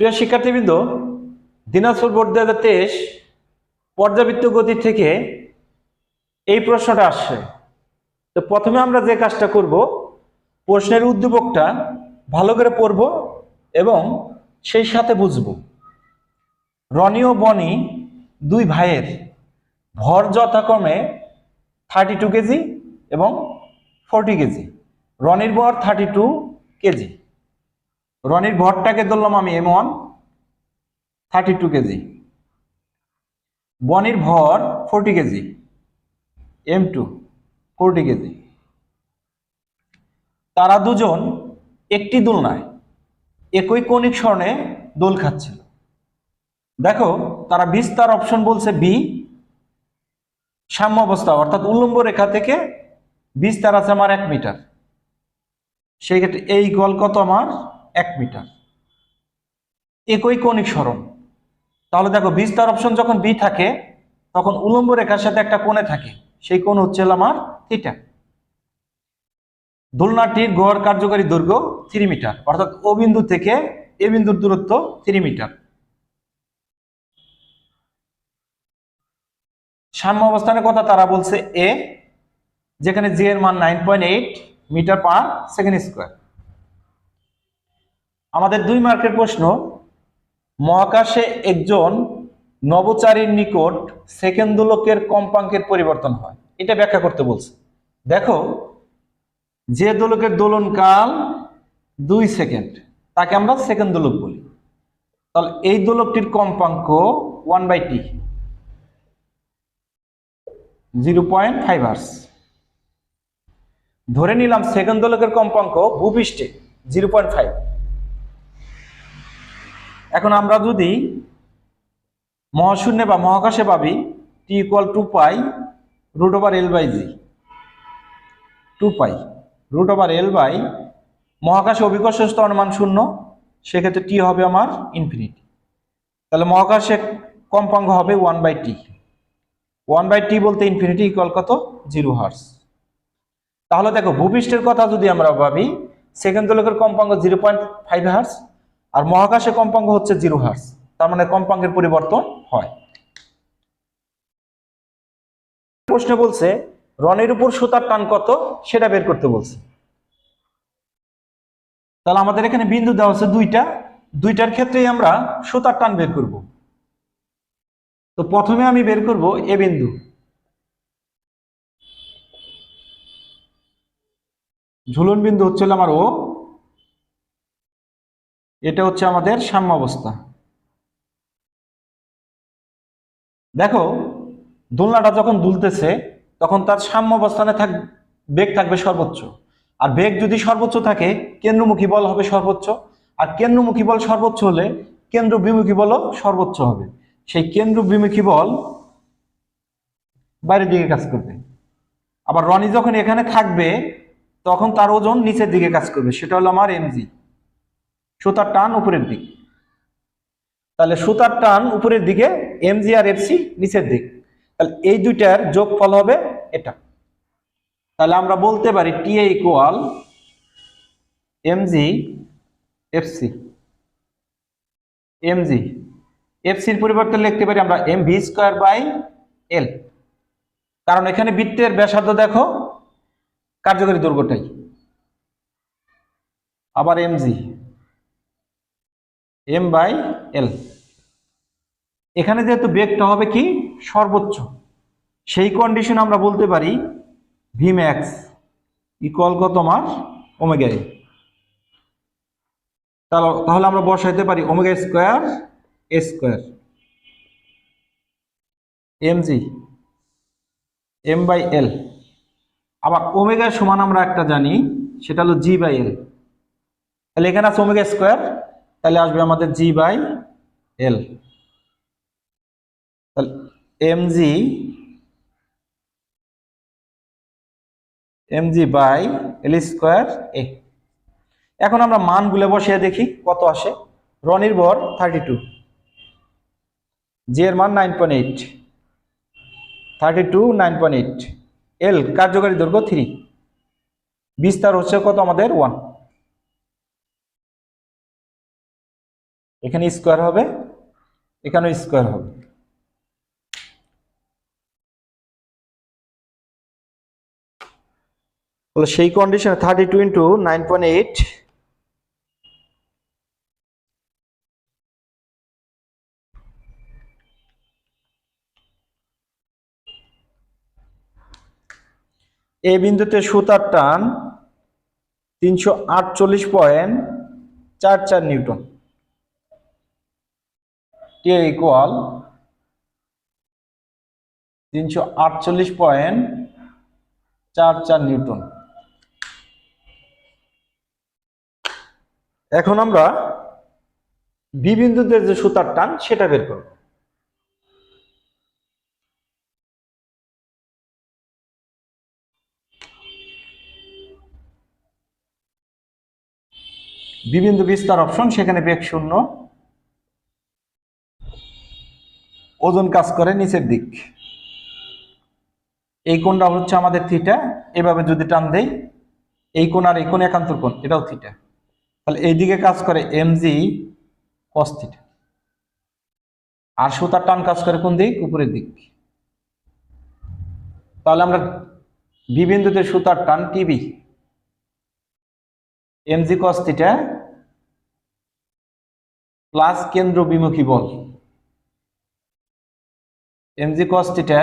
প্রিয় শিক্ষার্থীবৃন্দ, দিনাজপুর বোর্ড দু হাজার তেইশ পর্যাবৃত্ত গতি থেকে এই প্রশ্নটা আসছে। তো প্রথমে আমরা যে কাজটা করব, প্রশ্নের উদ্দীপকটা ভালো করে পড়ব এবং সেই সাথে বুঝব। রনি ও বনি দুই ভাইয়ের ভর যথাক্রমে থার্টি টু কেজি এবং ফোরটি কেজি। রনির ভর থার্টি টু কেজি। রনির ভরটাকে ধরলাম আমি M one thirty two kg. বনির ভর forty kg. M two forty kg. তারা দুজন একটি দোলনায়, একই কৌণিক স্বর্ণে দোল খাচ্ছিল। দেখো, তারা বিস্তার অপশন বলছে বি সাম্য অবস্থা, অর্থাৎ উল্লম্ব রেখা থেকে বিস্তার আছে আমার এক মিটার সেই ক্ষেত্রে এই গল কত আমার? এক মিটার। একই কৌণিক সরণ। তাহলে দেখো বিস্তার অপশন যখন বি থাকে, তখন উলম্ব রেখার সাথে একটা কোণে থাকে। সেই কোণ হচ্ছে আমার থিটা দোলনাটির গড় কার্যকারী দৈর্ঘ্য থ্রি মিটার অর্থাৎ ও বিন্দু থেকে এ বিন্দুর দূরত্ব থ্রি মিটার সাম্য অবস্থানের কথা তারা বলছে এ যেখানে জি এর মান nine point eight metre per second square আমাদের দুই মার্কের প্রশ্ন, মহাকাশে একজন নবচারীর নিকট সেকেন্ড দোলকের কম্পাঙ্কের পরিবর্তন হয়। এটা ব্যাখ্যা করতে বলছে। দেখো, যে দোলকের দোলনকাল দুই সেকেন্ড, তাকে আমরা সেকেন্ড দোলক বলি। তাহলে এই দোলকটির কম্পাঙ্ক one by T zero point five hertz. ধরে নিলাম সেকেন্ড দোলকের কম্পাঙ্ক ভূপৃষ্ঠে, জিরো পয়েন্ট ফাইভ। এখন আমরা যদি মহাশূন্যে বা মহাকাশে পাবি T equal to pi root over L by G two pi root over L by মহাকাশে অভিকর্ষ স্তর মান শূন্য, সেক্ষেত্রে টি হবে আমার ইনফিনিটি তাহলে মহাকাশে কম্পাঙ্গ হবে one by T one by T বলতে ইনফিনিটি ইকুয়াল কত? জিরো হার্স তাহলে দেখো, ভূপৃষ্ঠের কথা যদি আমরা ভাবি সেকেন্ড দোলকের কম্পাঙ্গ জিরো পয়েন্ট ফাইভ হার্স আর মহাকাশে কম্পাঙ্ক হচ্ছে জিরো হার্স তার মানে কম্পাঙ্কের পরিবর্তন হয়। প্রশ্ন বলছে রনের উপর সুতার টান কত? সেটা বের করতে বলছে। তাহলে আমাদের এখানে বিন্দু দেওয়া হচ্ছে দুইটা। দুইটার ক্ষেত্রেই আমরা সুতার টান বের করব। তো প্রথমে আমি বের করব এ বিন্দু। ঝুলন বিন্দু হচ্ছে হলো আমার ও। এটা হচ্ছে আমাদের সাম্য অবস্থা দেখো, দোলনাটা যখন দুলতেছে, তখন তার সাম্য অবস্থানে থাক, বেগ থাকবে সর্বোচ্চ। আর বেগ যদি সর্বোচ্চ থাকে, কেন্দ্রমুখী বল হবে সর্বোচ্চ। আর কেন্দ্রমুখী বল সর্বোচ্চ হলে কেন্দ্র বিমুখী বলও সর্বোচ্চ হবে। সেই কেন্দ্র বিমুখী বল বাইরের দিকে কাজ করবে। আবার রনি যখন এখানে থাকবে, তখন তার ওজন নিচের দিকে কাজ করবে। সেটা হলো আমার এমজি। সুতার টান উপরের দিক। তাহলে সুতার টান উপরের দিকে এমজি আর এফসি নিচের দিক। তাহলে এই দুইটার যোগফল হবে এটা। তাহলে আমরা বলতে পারি T A equal MG FC. MG এফসির পরিবর্তে লিখতে পারি আমরা M V square by L. কারণ এখানে বৃত্তের ব্যাসার্ধ দেখো, কার্যকরী দৈর্ঘ্যটাই আবার এমজি। এম বাই এল এখানে যেহেতু বেগটা হবে কি? সর্বোচ্চ। সেই কন্ডিশন আমরা বলতে পারি ভি ম্যাক্স ইকুয়াল কত আমার ওমেগা তাহলে আমরা বসাইতে পারি omega square A square M G M by L আবার ওমেগার সমান আমরা একটা জানি, সেটা হলো জি বাই এল তাহলে এখানে আছে ওমেগা স্কোয়ার তাহলে আসবে আমাদের G by L M G M G by L square A এখন আমরা মান মানগুলো বসিয়ে দেখি, কত আসে? রনির বর থার্টি টু জি এর মান nine point eight thirty two nine point eight L কার্যকারী দৈর্ঘ্য থ্রি বিস্তার হচ্ছে কত আমাদের ওয়ান এখানে স্কোয়ার হবে, এখানেও স্কোয়ার হবে। সেই কন্ডিশনে thirty two into nine point eight A বিন্দুতে সুতার টান তিনশো আটচল্লিশ পয়েন্ট চার চার নিউটন। টি ইকুয়াল তিনশো আটচল্লিশ পয়েন্ট চার চার নিউটন। এখন আমরা বি বিন্দুতে যে সুতার টান, সেটা বের করব। বিবিন্দু বিস্তার অপশন সেখানে বেগ শূন্য। ওজন কাজ করে নিচের দিক। এই কোণটা হচ্ছে আমাদের থিটা এভাবে যদি টান দেই, এই কোণ আর এই কোণ একান্তর কোণ, এটাও থিটা তাহলে এই দিকে কাজ করে এমজি কস থিটা আর সুতার টান কাজ করে কোন দিক? উপরের দিক। তাহলে আমরা বিবিন্দুতে সুতার টান TB MG cos theta plus কেন্দ্র বিমুখী বল। MG cos theta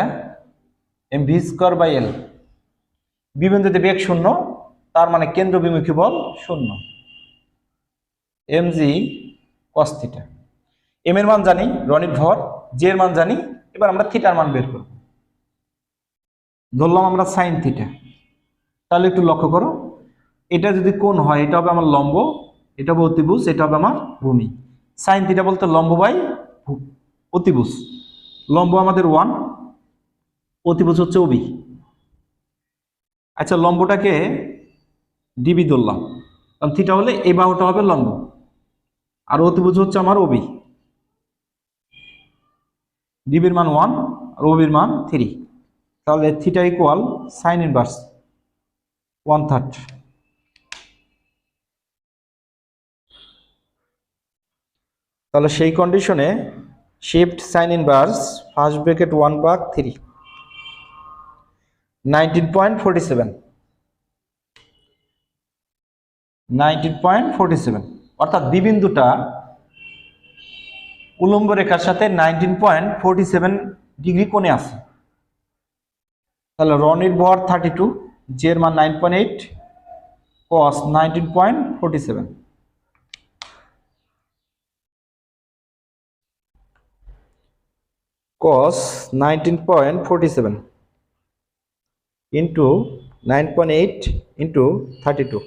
M V square by L. বিবিন্দুতে বেগ শূন্য, তার মানে কেন্দ্র বিমুখী বল শূন্য। এমজি কস থিটা এম এর মান জানি, রনির ভর, জে এর মান জানি, এবার আমরা থিটার মান বের করব। ধরলাম আমরা সাইন থিটা তাহলে একটু লক্ষ্য করো, এটা যদি কোন হয়, এটা হবে আমার লম্ব, এটা হবে অতিভুজ, এটা হবে আমার ভূমি। সাইন থিটা বলতে লম্ব বাই অতিভুজ। লম্ব আমাদের ওয়ান অতিভুজ হচ্ছে ওবি আচ্ছা লম্বটাকে ডিবি ধরলাম। কারণ থিটা হলে এই বাহুটা হবে লম্ব। আর অতিভুজ হচ্ছে আমার ওবি ডিবির মান ওয়ান আর ওবির মান থ্রি তাহলে theta equal sine inverse one third তাহলে সেই কন্ডিশনে shift sine inverse first bracket one বাক three nineteen point forty seven nineteen point forty seven অর্থাৎ বিবিন্দুটা উলম্ব রেখার সাথে nineteen point forty seven degree কোণে আছে। তাহলে রনির ভর থার্টি টু জের মান nine point eight cos nineteen point forty seven cos 19.47 into 9.8 into 32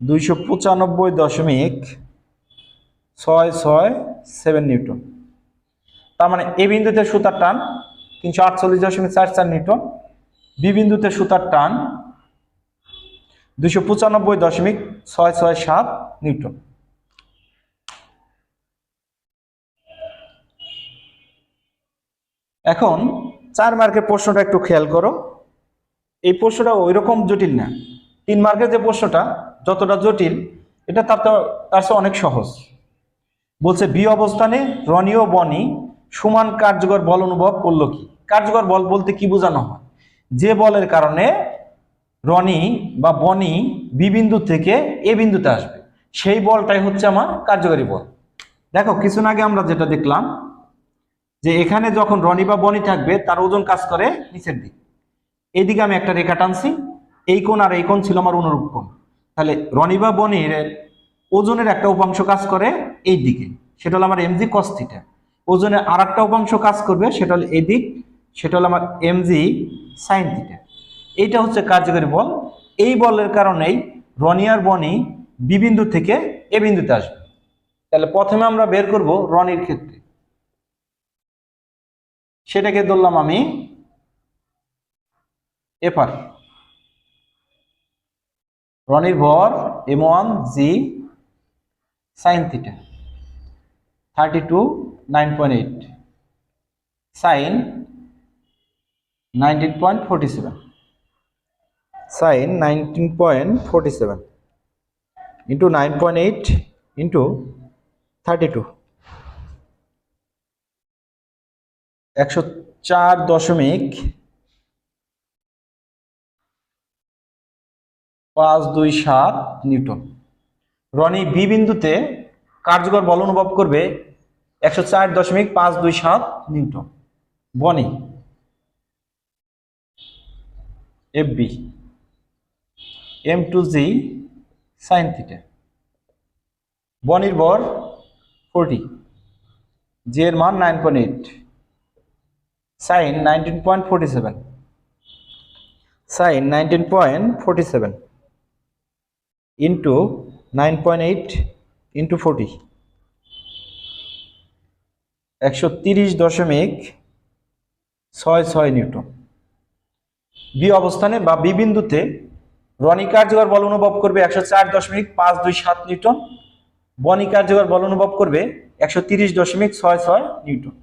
দুইশো পঁচানব্বই দশমিক ছয় ছয় সেভেন নিউটন। তার মানে এ বিন্দুতে সুতার টান তিনশো আটচল্লিশ দশমিক চার চার নিউটন, বি বিন্দুতে সুতার টান দুইশো পঁচানব্বই দশমিক ছয় ছয় সাত নিউটন। এখন চার মার্কের প্রশ্নটা একটু খেয়াল করো। এই প্রশ্নটা ওই রকম জটিল না। তিন মার্কের যে প্রশ্নটা, যতটা জটিল, এটা তার তার চেয়ে অনেক সহজ। বলছে, বি অবস্থানে রনি ও বনি সমান কার্যকর বল অনুভব করল কি? কার্যকর বল বলতে কি বোঝানো হয়? যে বলের কারণে রনি বা বনি বি বিন্দু থেকে এ বিন্দুতে আসবে। সেই বলটাই হচ্ছে আমার কার্যকরী বল। দেখো, কিছুদিন আগে আমরা যেটা দেখলাম যে এখানে যখন রনি বা বনি থাকবে, তার ওজন কাজ করে নিচের দিক। এইদিকে আমি একটা রেখা টানছি। এই কোণ আর এই কোণ ছিল আমার অনুরূপ কোণ। তাহলে রনি বা বনির ওজনের একটা উপাংশ কাজ করে এই দিকে। সেটা হলো আমার এমজি কস থিটা ওজনের আর একটা উপাংশ কাজ করবে, সেটা হলো এই দিক। সেটা হলো আমার এমজি সাইন থিটা এইটা হচ্ছে কার্যকরী বল। এই বলের কারণেই রনি আর বনি বি বিন্দু থেকে এ বিন্দুতে আসবে। তাহলে প্রথমে আমরা বের করব রনির ক্ষেত্রে। সেটাকে ধরলাম আমি এফার রনির ভর M one G sine theta thirty two nine point eight sine nineteen point forty seven sine nineteen point forty seven into nine point eight into thirty two একশো চার দশমিক পাঁচ দুই সাত নিউটন। রনি বি বিন্দুতে কার্যকর বল অনুভব করবে একশো চার দশমিক পাঁচ দুই সাত newton. Boni F B M two G, sine theta. বনির forty, G এর মান nine point eight. Sine nineteen point forty seven sine nineteen point forty seven into nine point eight into forty একশো তিরিশ দশমিক ছয় ছয় নিউটন। বি অবস্থানে বা B বিন্দুতে রনি কার্যকর বল অনুভব করবে একশো চার দশমিক পাঁচ দুই সাত নিউটন। বনি কার্যকর বল অনুভব করবে একশো তিরিশ দশমিক ছয় ছয় নিউটন।